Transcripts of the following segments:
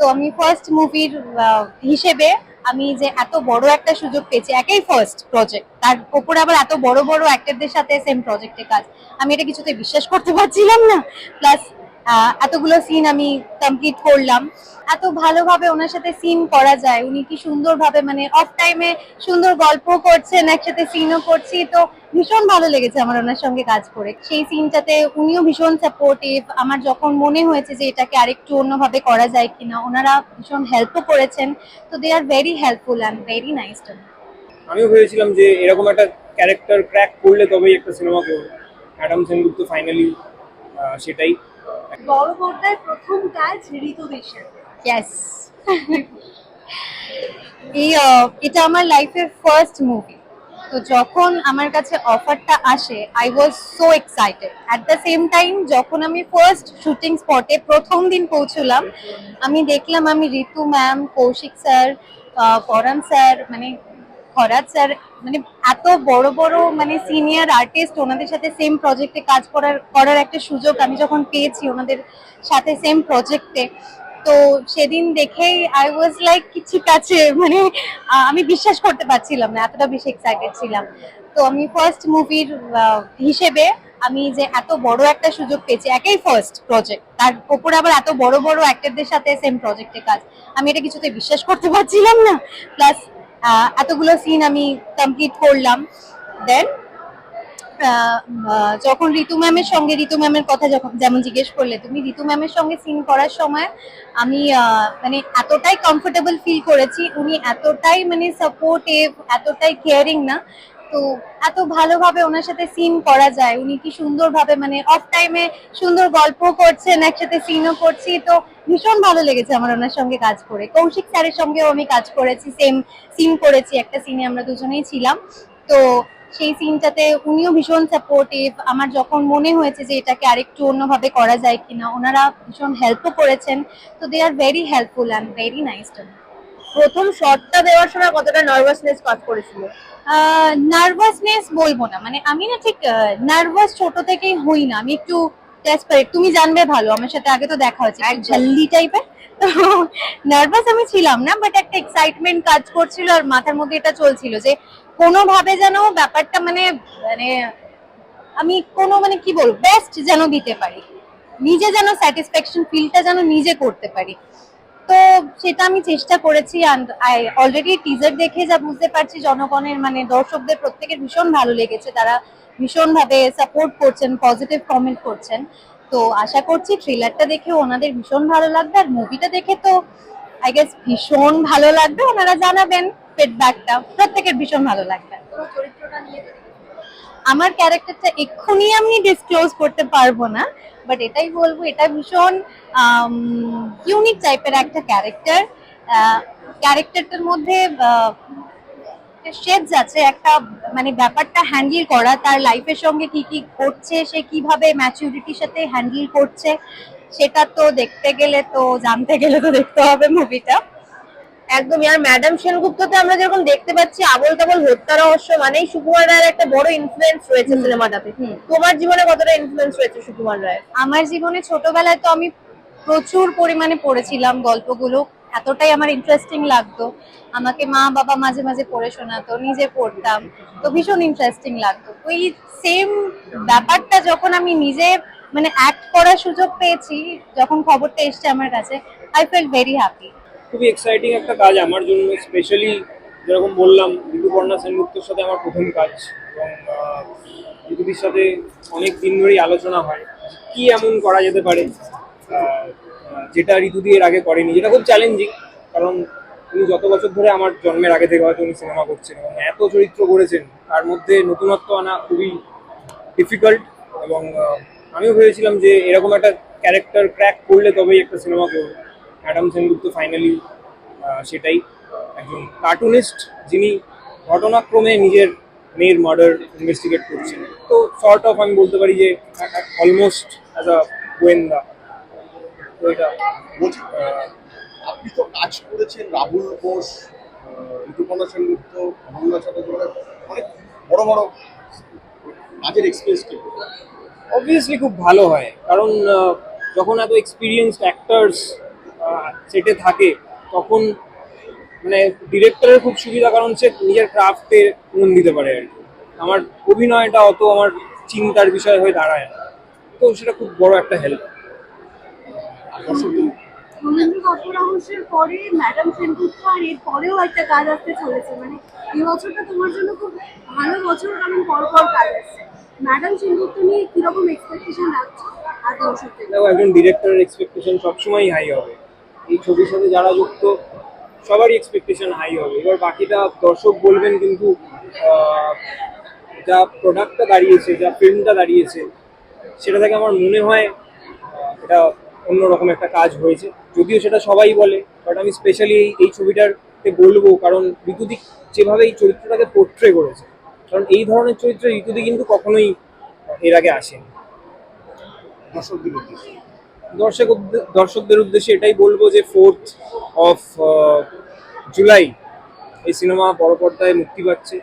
তো আমি ফার্স্ট মুভির হিসেবে আমি যে এত বড় একটা সুযোগ পেয়েছি, একাই ফার্স্ট প্রজেক্ট তার উপরে আবার এত বড় বড় অ্যাক্টরদের সাথে সেম প্রজেক্টে কাজ। আমি এটা কিছুতে বিশ্বাস করতে পারছিলাম না। প্লাস এতগুলো সিন আমি কমপ্লিট করলাম। এত ভালোভাবে ওনার সাথে সিন করা যায়। উনি কি সুন্দরভাবে মানে অফ টাইমে সুন্দর গল্প করছেন, একসাথে সিনও করছি। তো ভীষণ ভালো লেগেছে আমার ওনার সঙ্গে কাজ করে। সেই সিনটাতে উনিও ভীষণ সাপোর্টিভ আমার যখন মনে হয়েছে যে এটাকে আরেকটু অন্যভাবে করা যায় কিনা, ওনারা ভীষণ হেল্পও করেছেন। তো they are very helpful and very nice too আমিও ভেবেছিলাম যে এরকম একটা ক্যারেক্টার ক্র্যাক করলে তবেই একটা সিনেমা করব। অ্যাডাম সেনগুপ্ত ফাইনালি সেটাই। বড় পর্দায় প্রথম কাজ ঋতুদের ইয়েস এটা আমার লাইফের ফার্স্ট মুভি তো যখন আমার কাছে অফারটা আসে I was so excited at the same time যখন আমি ফার্স্ট শুটিং স্পটে প্রথম দিন পৌঁছলাম, আমি দেখলাম আমি Ritu ma'am Kaushik sir Paran sir মানে খরাজ স্যার মানে এত বড় বড় মানে সিনিয়র আর্টিস্ট ওনাদের সাথে সেম প্রজেক্টে কাজ করার করার একটা সুযোগ আমি যখন পেয়েছি ওনাদের সাথে সেম প্রজেক্টে তো সেদিন দেখেই আই ওয়াজ লাইক কিছু কাছে মানে আমি বিশ্বাস করতে পারছিলাম না, এতটা বেশি এক্সাইটেড ছিলাম। তো আমি ফার্স্ট মুভির হিসেবে আমি যে এত বড় একটা সুযোগ পেয়েছি, একেই ফার্স্ট প্রজেক্ট তার উপরে আবার এত বড় বড় অ্যাক্টরদের সাথে সেম প্রজেক্টে কাজ, আমি এটা কিছুতে বিশ্বাস করতে পারছিলাম না। প্লাস এতগুলো সিন আমি কমপ্লিট করলাম। দেন যখন ঋতু ম্যামের সঙ্গে, ঋতু ম্যামের কথা যখন যেমন জিজ্ঞেস করলে, তুমি ঋতু ম্যামের সঙ্গে সিন করার সময় আমি মানে এতটাই কমফোর্টেবল ফিল করেছি। উনি এতটাই মানে সাপোর্টিভ এতটাই কেয়ারিং না তো এত ভালোভাবে ওনার সাথে সিন করা যায়। উনি কি সুন্দরভাবে মানে অফ টাইমে সুন্দর গল্প করছেন, একসাথে সিনও করছি। তো ভীষণ ভালো লেগেছে আমার ওনার সঙ্গে কাজ করে। কৌশিক স্যারের সঙ্গেও আমি কাজ করেছি সেম সিন করেছি। একটা সিনে আমরা দুজনেই ছিলাম। তো সেই সিনটাতে উনিও ভীষণ সাপোর্টিভ আমার যখন মনে হয়েছে যে এটাকে আরেকটু অন্যভাবে করা যায় কিনা, ওনারা ভীষণ হেল্পও করেছেন। তো they are very helpful and very nice too প্রথম শটটা দেওয়ার সময় কতটা নার্ভাসনেস কাজ করেছিল? নার্ভাসনেস বলব না। মানে আমি না ঠিক নার্ভাস ছোট থেকেই হই না। আমি একটু ডেসপারেট তুমি জানবে ভালো আমার সাথে আগে তো দেখা হয়েছে এক ঝাল্লি টাইপের তো নার্ভাস আমি ছিলাম না বাট একটা এক্সাইটমেন্ট কাজ করছিল আর মাথার মধ্যে এটা চলছিল যে কোনোভাবে যেন ব্যাপারটা মানে মানে আমি কোনো মানে কি বলব বেস্ট যেন দিতে পারি। নিজে যেন স্যাটিসফ্যাকশন ফিলটা যেন নিজে করতে পারি। তো সেটা আমি চেষ্টা করেছি অলরেডি টিজার দেখে যা বুঝতে পারছি জনগণের মানে দর্শকদের প্রত্যেকের ভীষণ ভালো লেগেছে, তারা ভীষণভাবে সাপোর্ট করছেন পজিটিভ কমেন্ট করছেন। তো আশা করছি ট্রেলারটা দেখে ওনাদের ভীষণ ভালো লাগবে, আর মুভিটা দেখে তো আই গেস ভীষণ ভালো লাগবে। ওনারা জানাবেন ফিডব্যাকটা প্রত্যেকের ভীষণ ভালো লাগবে। চরিত্রটা নিয়ে আমার ক্যারেক্টারটা এক্ষুনি আমি ডিসক্লোজ করতে পারব না বাট এটাই বলব, এটা ভীষণ ইউনিক টাইপের একটা ক্যারেক্টার ক্যারেক্টারটার মধ্যে শেডস আছে একটা মানে ব্যাপারটা হ্যান্ডেল করা, তার লাইফের সঙ্গে কি কি ঘটছে, সে কীভাবে ম্যাচুরিটির সাথে হ্যান্ডেল করছে, সেটা তো দেখতে গেলে তো, জানতে গেলে তো দেখতে হবে মুভিটা একদমই। আর ম্যাডাম সেনগুপ্ততে আমরা যেরকম দেখতে পাচ্ছি আবল তাবল হত্যা রহস্য মানেই সুকুমার রায়ের একটা বড় ইনফ্লুয়েন্স রয়েছে সিনেমাটাতে। তোমার জীবনে কতটা ইনফ্লুয়েন্স রয়েছে সুকুমার রায়ের? আমার জীবনে ছোটবেলায় তো আমি প্রচুর পরিমাণে পড়েছিলাম গল্পগুলো। এতটাই আমার ইন্টারেস্টিং লাগতো। আমাকে মা বাবা মাঝে মাঝে পড়ে শোনাতো নিজে পড়তাম। তো ভীষণ ইন্টারেস্টিং লাগতো। এই সেম ব্যাপারটা যখন আমি নিজে মানে অ্যাক্ট করার সুযোগ পেয়েছি যখন খবরটা এসছে আমার কাছে আই ফেল ভেরি হ্যাপি খুবই এক্সাইটিং একটা কাজ আমার জন্য স্পেশালি যেরকম বললাম ঋতুপর্ণা সেনগুপ্তর সাথে আমার প্রথম কাজ এবং ঋতুদির সাথে অনেক দিন ধরেই আলোচনা হয় কি এমন করা যেতে পারে যেটা ঋতুদি এর আগে করেনি, যেটা খুব চ্যালেঞ্জিং কারণ উনি যত বছর ধরে আমার জন্মের আগে থেকে হয়তো উনি সিনেমা করছেন এবং এত চরিত্র করেছেন, তার মধ্যে নতুনত্ব আনা খুবই ডিফিকাল্ট এবং আমিও ভেবেছিলাম যে এরকম একটা ক্যারেক্টার ক্র্যাক করলে তবেই একটা সিনেমা করব। অ্যাডাম সেনগুপ্ত ফাইনালি সেটাই। একজন কার্টুনিস্ট যিনি ঘটনাক্রমে নিজের মেয়ের মার্ডার ইনভেস্টিগেট করছেন। তো শর্ট অফ আমি বলতে পারি যে অলমোস্ট অ্যাজ আ গোয়েন্দা। তো এটা আপনি তো কাজ করেছেন রাহুল বোস আহ, ঋতুপর্ণা সেনগুপ্ত অমূল্য চট্টোপাধ্যায় অনেক বড় বড় কাজের এক্সপিরিয়েন্স কি অবভিয়াসলি খুব ভালো হয় কারণ যখন এত এক্সপিরিয়েন্সড অ্যাক্টার্স সেটে থাকে তখন মানে ডিরেক্টরের খুব সুবিধা কারণ সে নিজের ক্রাফটে মন দিতে পারে আর কি। আমার অভিনয়টা অত আমার চিন্তার বিষয় হয়ে দাঁড়ায় না। তো সেটা খুব বড় একটা হেল্প রবীন্দ্র রহস্যের পরে ম্যাডাম সেনগুপ্ত এর পরেও একটা কাজ আসতে চলেছে। মানে এই বছরটা তোমার জন্য খুব ভালো বছর কারণ পর পর কাজ আসছে। ম্যাডাম সেনগুপ্ত নিয়ে কীরকম এক্সপেকটেশন রাখছো? আর দর্শকদের? একজন ডিরেক্টরের এক্সপেকটেশন সবসময় হাই হবে। এই ছবির সাথে যারা যুক্ত, সবারই এক্সপেকটেশন হাই হবে। এবার বাকিটা দর্শক বলবেন কিন্তু যা প্রোডাক্টটা দাঁড়িয়েছে, যা ফিল্মটা দাঁড়িয়েছে, সেটা থেকে আমার মনে হয় এটা অন্যরকম একটা কাজ হয়েছে। যদিও সেটা সবাই বলে বাট আমি স্পেশালি এই ছবিটাতে বলব, কারণ ঋতুদিক যেভাবে এই চরিত্রটাকে পোট্রে করেছে, কারণ এই ধরনের চরিত্র ঋতুদি কিন্তু কখনোই এর আগে আসেনি। উদ্দেশ্যে। দর্শক দর্শকদের উদ্দেশ্যে এটাই বলব যে ফোর্থ অফ জুলাই এই সিনেমা বড় পর্দায় মুক্তি পাচ্ছে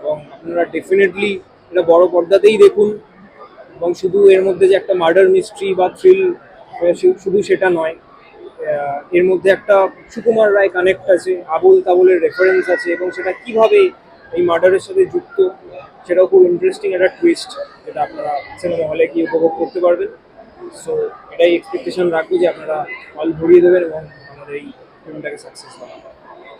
এবং আপনারা ডেফিনেটলি এটা বড় পর্দাতেই দেখুন এবং শুধু এর মধ্যে যে একটা মার্ডার মিস্ট্রি বা থ্রিল শুধু সেটা নয় এর মধ্যে একটা সুকুমার রায় কানেক্ট আছে, আবুল তাবুলের রেফারেন্স আছে এবং সেটা কীভাবে এই মার্ডারের সাথে যুক্ত, সেটাও খুব ইন্টারেস্টিং একটা টুইস্ট যেটা আপনারা সিনেমা হলে গিয়ে উপভোগ করতে পারবেন। সো এটাই এক্সপেকটেশন রাখব যে আপনারা অল ভরিয়ে দেবেন এবং আমাদের এই ফিল্মটাকে সাকসেস করাবেন